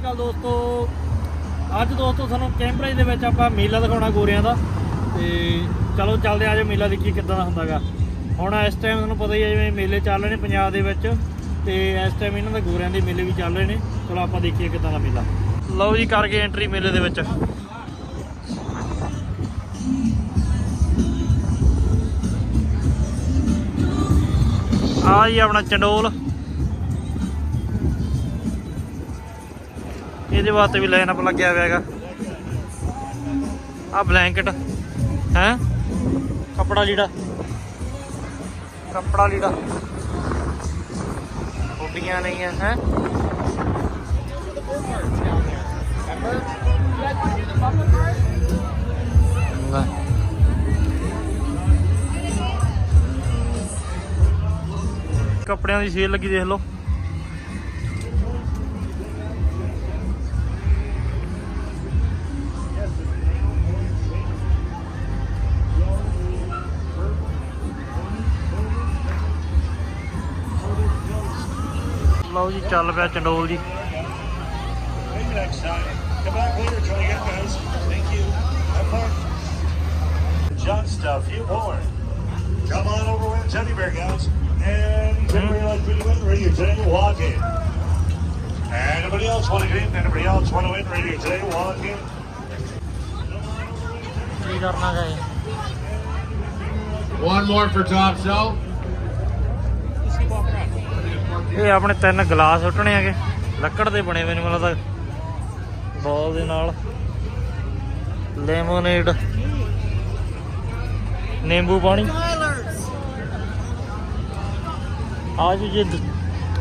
ਸ਼੍ਰੀ ਅਕਾਲ ਦੋਸਤੋ। ਅੱਜ ਦੋਸਤੋ ਸਾਨੂੰ ਕੈਂਬਰੇਜ ਦੇ ਵਿੱਚ ਆਪਾਂ ਮੇਲਾ ਦਿਖਾਉਣਾ ਗੋਰਿਆਂ ਦਾ। ਤੇ ਚਲੋ ਚੱਲਦੇ ਆ, ਆਜੋ ਮੇਲਾ ਦੇਖੀਏ ਕਿੱਦਾਂ ਦਾ ਹੁੰਦਾਗਾ ਹੁਣ ਇਸ ਟਾਈਮ ਤੁਹਾਨੂੰ ਪਤਾ ਹੀ ਹੈ ਜਿਵੇਂ ਮੇਲੇ ਚੱਲ ਰਹੇ ਨੇ ਪੰਜਾਬ ਦੇ ਵਿੱਚ ਤੇ ਇਸ ਟਾਈਮ ਇਹਨਾਂ ਦੇ ਗੋਰਿਆਂ ਦੇ ਮੇਲੇ ਵੀ ਚੱਲ ਰਹੇ ਨੇ। ਚਲੋ ਆਪਾਂ ਦੇਖੀਏ ਕਿੱਦਾਂ ਦਾ ਮੇਲਾ। ਲਓ ਜੀ ਕਰ ਗਏ ਐਂਟਰੀ ਮੇਲੇ ਦੇ ਵਿੱਚ। ਆ ਜੀ ਆਪਣਾ ਚੰਡੋਲ। ਇਹਦੇ ਵਾਸਤੇ ਵੀ ਲਾਈਨ ਅਪ ਲੱਗਿਆ ਹੋਇਆ ਹੈਗਾ। ਆ ਬਲੈਂਕਟ ਹੈ? ਕੱਪੜਾ ਲੀੜਾ। ਕੱਪੜਾ ਲੀੜਾ। ਕੋਟੀਆਂ ਨਹੀਂ ਹੈ? ਹੈ ਕੱਪੜਿਆਂ ਦੀ ਸੇਲ ਲੱਗੀ, ਦੇਖ ਲਓ। ਲਓ ਜੀ ਚੱਲ ਪਿਆ ਚੰਡੋਲ ਜੀ Maybe next time. Come back later, try again, guys. Thank you. Have fun. John stuff, you born. Come on over with Teddy Bear, guys. And anybody like to win radio today, walk in. Anybody else want to get in? Anybody else want to win radio today, walk in. ਕੀ ਕਰਨਾ ਗਏ One more for top shelf. ਇਹ ਆਪਣੇ ਤਿੰਨ glass ਸੁੱਟਣੇ ਹੈਗੇ। ਲੱਕੜ ਦੇ ਬਣੇ ਹੋਏ ਨੇ ਮੈਨੂੰ ਲੱਗਦਾ। ਬੋਲ ਦੇ ਨਾਲ। ਲੈਮੋਨੇਡ ਨਿੰਬੂ ਪਾਣੀ। ਆ ਜੀ ਜੀ,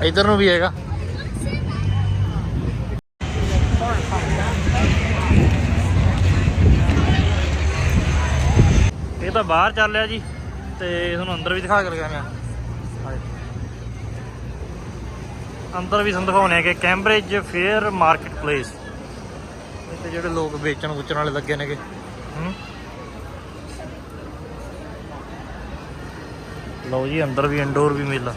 ਇਧਰ ਨੂੰ ਵੀ ਹੈਗਾ। ਇਹ ਤਾਂ ਬਾਹਰ ਚੱਲਿਆ ਜੀ, ਤੇ ਤੁਹਾਨੂੰ ਅੰਦਰ ਵੀ ਦਿਖਾ ਕੇ ਲਗਾਇਆ ਮੈਂ ਅੰਦਰ ਵੀ ਸਾਨੂੰ ਦਿਖਾਉਣੇ ਆ ਕਿ ਕੈਂਬਰਿਜ ਫੇਅਰ ਮਾਰਕੀਟ ਪਲੇਸ ਇੱਥੇ ਜਿਹੜੇ ਲੋਕ ਵੇਚਣ ਵੁਚਣ ਵਾਲੇ ਲੱਗੇ ਨੇਗੇ। ਲਓ ਜੀ ਅੰਦਰ ਵੀ ਇੰਡੋਰ ਵੀ ਮੇਲਾ।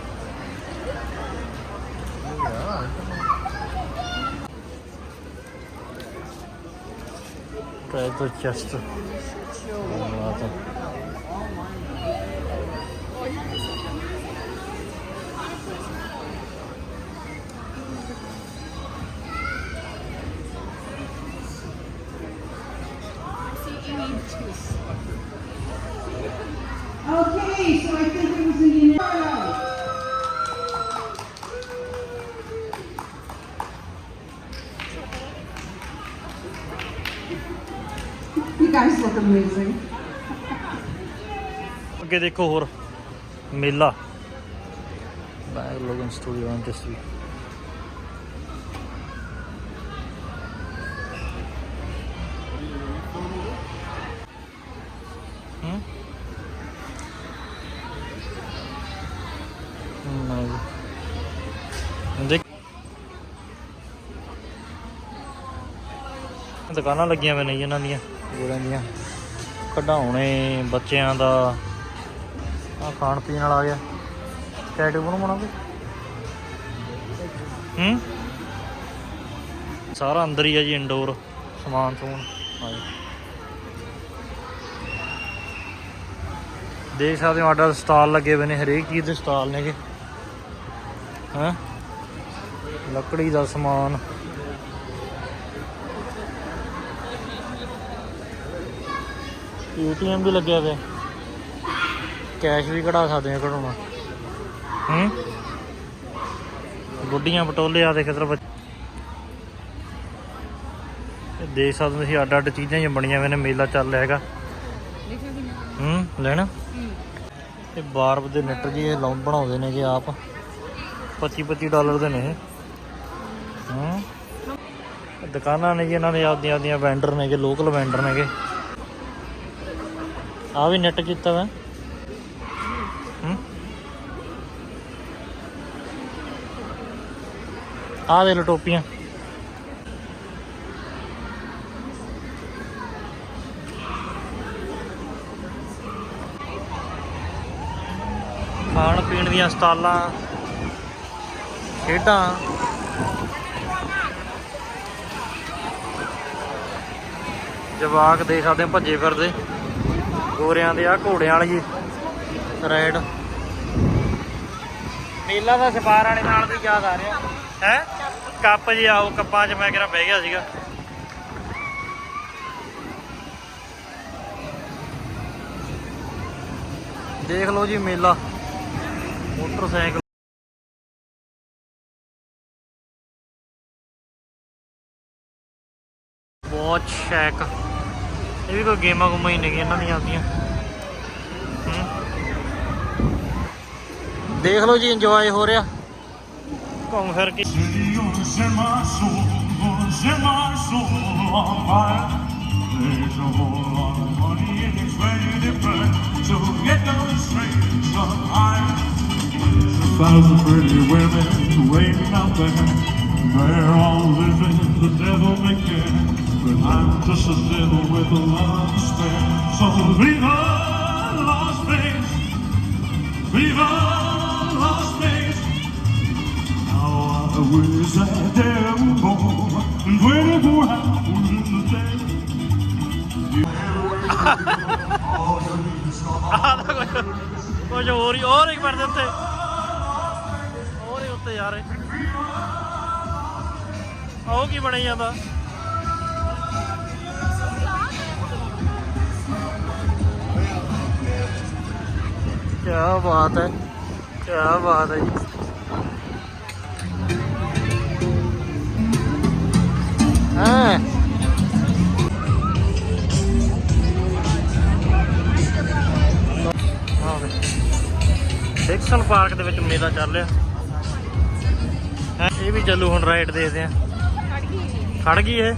Treasure chest. ਧੰਨਵਾਦ। Okay, so I think it was a unanimous. You guys look amazing. ਅੱਗੇ ਦੇਖੋ ਹੋਰ ਮੇਲਾ ਬੈਗ ਲੋਗਨ ਸਟੂਡੀਓ ਇੰਡਸਟਰੀ ਦੁਕਾਨਾਂ ਲੱਗੀਆਂ ਹੋਈਆਂ ਨੇ ਜੀ ਇਹਨਾਂ ਦੀਆਂ। ਗੋੜਾਂ ਦੀਆਂ। ਕਢਾਉਣੇ ਬੱਚਿਆਂ ਦਾ। ਆ ਖਾਣ ਪੀਣ ਵਾਲਾ ਆ ਗਿਆ। ਟੈਟੂ ਬਣਾਉਣਾ ਕੋਈ ਹੂੰ? ਸਾਰਾ ਅੰਦਰ ਹੀ ਆ ਜੀ ਇੰਡੋਰ ਸਮਾਨ ਹਾਂਜੀ। ਦੇਖ ਸਕਦੇ ਹੋ ਆਡਾ ਸਟਾਲ ਲੱਗੇ ਹੋਏ ਨੇ ਹਰੇਕ ਚੀਜ਼ ਦੇ ਸਟਾਲ ਨੇਗੇ। ਹਾਂ? ਲੱਕੜੀ ਦਾ ਸਮਾਨ। ਏਟੀਐਮ ਵੀ ਲੱਗਿਆ ਹੋਇਆ ਕੈਸ਼ ਵੀ ਕਢਾ ਸਕਦੇ ਆ ਕਢਾਉਣਾ ਹੂੰ? ਗੁੱਡੀਆਂ ਪਟੋਲੇ ਆ ਦੇਖ ਇਧਰ ਦੇਖ ਸਕਦੇ ਤੁਸੀਂ ਅੱਡ ਅੱਡ ਚੀਜ਼ਾਂ ਹੀ ਬਣੀਆਂ ਹੋਈਆਂ ਨੇ ਮੇਲਾ ਚੱਲ ਰਿਹਾ ਹੈਗਾ। ਹੂੰ ਲੈਣਾ? ਇਹ ਬਾਰਬ ਦੇ ਨੈਟ ਜੀ ਇਹ ਲਾਉਂ ਬਣਾਉਂਦੇ ਨੇਗੇ ਆਪ। 25 25 ਡਾਲਰ ਦੇ ਨੇ ਹੂੰ। ਦੁਕਾਨਾਂ ਨੇ ਜੀ ਇਹਨਾਂ ਦੇ ਆਪਦੀਆਂ ਆਪਦੀਆਂ ਵੈਂਡਰ ਨੇਗੇ ਲੋਕਲ ਵੈਂਡਰ ਨੇਗੇ ਆ ਵੀ ਨੈਟ ਕੀਤਾ ਵਾ। ਆ ਦੇ ਲੋ ਟੋਪੀਆਂ। ਖਾਣ ਪੀਣ ਦੀਆਂ ਸਟਾਲਾਂ, ਖੇਡਾਂ। ਜਵਾਕ ਦੇਖ ਸਕਦੇ ਭੱਜੇ ਫਿਰਦੇ। ਗੋਰਿਆਂ ਦੇ ਆ ਘੋੜਿਆਂ ਵਾਲੀ ਰਾਈਡ ਮੇਲਾ ਦਾ ਸਪਾਰ ਵਾਲੇ ਨਾਲ ਵੀ ਯਾਦ ਆ ਰਿਹਾ। ਹੈ? ਕੱਪ ਜੀ ਆਓ ਕੱਪਾਂ 'ਚ ਮੈਂ ਕਿਹੜਾ ਬਹਿ ਗਿਆ ਸੀਗਾ। ਦੇਖ ਲਓ ਜੀ ਮੇਲਾ। ਮੋਟਰਸਾਈਕਲ। ਵਾਚ ਸ਼ੈਕ। ਇਹ ਵੀ ਕੋਈ ਗੇਮਾਂ ਗੁਮਾਂ ਹੀ ਨਹੀਂ ਇਹਨਾਂ ਦੀਆਂ ਆਉਂਦੀਆਂ ਹੂੰ। ਦੇਖ ਲਓ ਜੀ ਇੰਜੋਏ ਹੋ ਰਿਹਾ ਘੁੰਮ ਫਿਰ ਕੇ Set my soul, set my soul on fire. There's a whole lot of money and it's ready to burn. So get those strings on high. There's a thousand pretty women waiting out there. They're all living the devil may care. But I'm just a devil with a lot to spare. So viva Las Vegas! Viva Las Vegas! Now I wish I dare more and twenty-four hours in the day. ਕੁਝ ਹੋਰ ਹੀ ਹੋਰ ਇੱਕ minute ਦੇ ਉੱਤੇ ਹੋਰ ਹੀ ਉੱਤੇ ਯਾਰ ਉਹ ਕੀ ਬਣੀ ਜਾਂਦਾ ਕੀ ਬਾਤ ਹੈ ਕੀ ਬਾਤ ਹੈ ਜੀ। ਹਾਂ? ਡਿਕਸਨ ਪਾਰਕ ਦੇ ਵਿੱਚ ਮੇਲਾ ਚੱਲ ਰਿਹਾ। ਇਹ ਵੀ ਚੱਲੂ ਹੁਣ ਰਾਈਡ ਦੇਖਦੇ ਆ ਖੜ ਗਈ ਇਹ।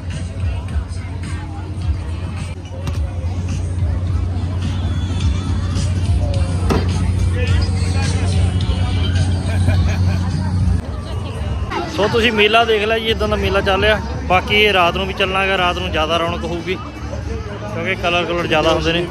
ਸੋ ਤੁਸੀਂ ਮੇਲਾ ਦੇਖ ਲਿਆ ਜੀ, ਇਦਾਂ ਦਾ ਮੇਲਾ ਚੱਲ ਰਿਹਾ। ਬਾਕੀ ਇਹ ਰਾਤ ਨੂੰ ਵੀ ਚੱਲਣਾ ਹੈਗਾ, ਰਾਤ ਨੂੰ ਜ਼ਿਆਦਾ ਰੌਣਕ ਹੋਊਗੀ, ਕਿਉਂਕਿ ਕਲਰ ਕਲਰ ਜ਼ਿਆਦਾ ਹੁੰਦੇ ਨੇ।